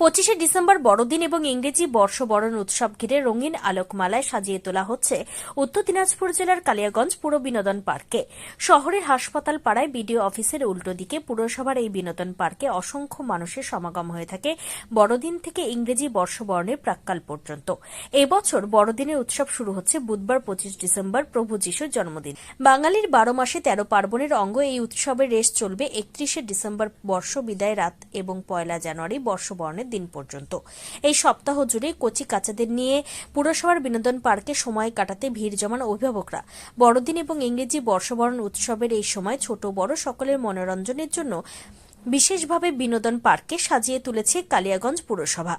পঁচিশে ডিসেম্বর বড়দিন এবং ইংরেজি বর্ষবরণ উৎসব ঘিরে রঙিন আলোকমালায় সাজিয়ে তোলা হচ্ছে উত্তর দিনাজপুর জেলার কালিয়াগঞ্জ পুর বিনোদন পার্কে। শহরের হাসপাতাল পাড়ায় বিডিও অফিসের উল্টো দিকে পুরসভার এই বিনোদন পার্কে অসংখ্য মানুষের সমাগম হয়ে থাকে বড়দিন থেকে ইংরেজি বর্ষবরণের প্রাক্কাল পর্যন্ত। এবছর বড়দিনের উৎসব শুরু হচ্ছে বুধবার পঁচিশ ডিসেম্বর প্রভু যিশুর জন্মদিন। বাঙালির বারো মাসে তেরো পার্বণের অঙ্গ এই উৎসবের রেশ চলবে একত্রিশে ডিসেম্বর বর্ষ বিদায় রাত এবং পয়লা জানুয়ারি বর্ষবরণের দিন পর্যন্ত। এই সপ্তাহ জুড়ে কচি কাচাদের নিয়ে পুরসভার বিনোদন পার্কে সময় কাটাতে ভিড় জমান অভিভাবকরা। বড়দিন এবং ইংরেজি বর্ষবরণ উৎসবের এই সময় ছোট বড় সকলের মনোরঞ্জনের জন্য বিশেষভাবে বিনোদন পার্কে সাজিয়ে তুলেছে কালিয়াগঞ্জ পুরসভা।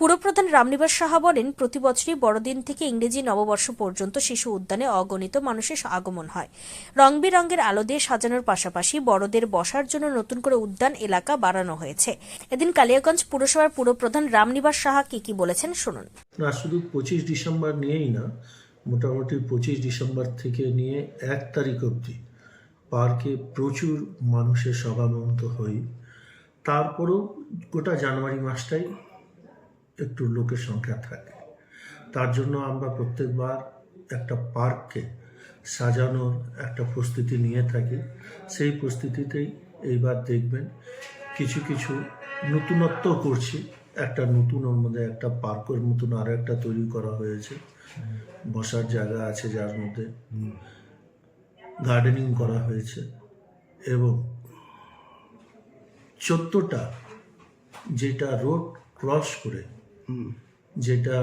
পুরপ্রধান রামনিবাস সাহা বলেন, প্রতি বছরই বড়দিন থেকে ইংরেজি নববর্ষ পর্যন্ত শিশু উদ্যানে অগণিত মানুষের আগমন হয়। রং বেরঙের আলো দিয়ে সাজানোর পাশাপাশি বড়দের বসার জন্য নতুন করে উদ্যান এলাকা বাড়ানো হয়েছে। এদিন কালিয়াগঞ্জ পুরসভার পুরপ্রধান রামনিবাস সাহা কি কি বলেছেন শুনুন। না, শুধু পঁচিশ ডিসেম্বর নিয়েই না, মোটামুটি পঁচিশ ডিসেম্বর থেকে নিয়ে এক তারিখ অবধি পার্কে প্রচুর মানুষের সমাগমন্ত হই। তারপরেও গোটা জানুয়ারি মাসটাই একটু লোকের সংখ্যা থাকে। তার জন্য আমরা প্রত্যেকবার একটা পার্ককে সাজানোর একটা প্রস্তুতি নিয়ে থাকি। সেই প্রস্তুতিতেই এইবার দেখবেন কিছু কিছু নতুনত্ব করছি। একটা নতুন ওর মধ্যে একটা পার্কের মতন আরও একটা তৈরি করা হয়েছে। বসার জায়গা আছে যার মধ্যে গার্ডেনিং করা হয়েছে এবং চোদ্দটা যেটা রোড ক্রস করে যেটা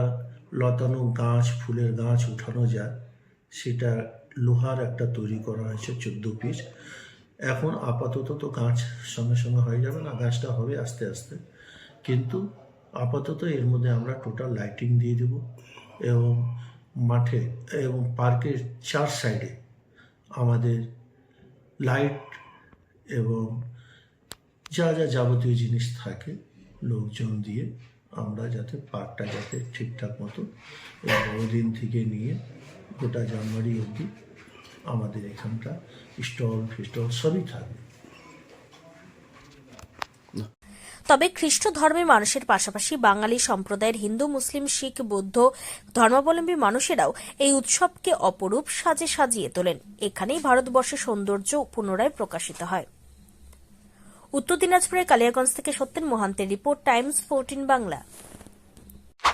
লতানো গাছ, ফুলের গাছ উঠানো যায়, সেটা লোহার একটা তৈরি করা হয়েছে চোদ্দ পিস এখন আপাতত তো গাছ সঙ্গে সঙ্গে হয়ে যাবে না, গাছটা হবে আস্তে আস্তে। কিন্তু আপাতত এর মধ্যে আমরা টোটাল লাইটিং দিয়ে দেব এবং মাঠে এবং পার্কের চার সাইডে আমাদের লাইট এবং যা যা যাবতীয় জিনিস থাকে লোকজন দিয়ে আমরা যাতে পার্কটা যাতে ঠিকঠাক মতো এই বড়দিন থেকে নিয়ে গোটা জানুয়ারি অবধি আমাদের এখানটা স্টল, ফিস্টল সবই থাকবে। তবে খ্রিস্ট ধর্মের মানুষের পাশাপাশি বাঙালি সম্প্রদায়ের হিন্দু, মুসলিম, শিখ, বৌদ্ধ ধর্মাবলম্বী মানুষেরাও এই উৎসবকে অপরূপ সাজে সাজিয়ে তোলেন। এখানেই ভারতবর্ষের সৌন্দর্য পুনরায় প্রকাশিত হয়। উত্তর দিনাজপুরের কালিয়াগঞ্জ থেকে Satyen মোহান্তের report Times fourteen Bangla.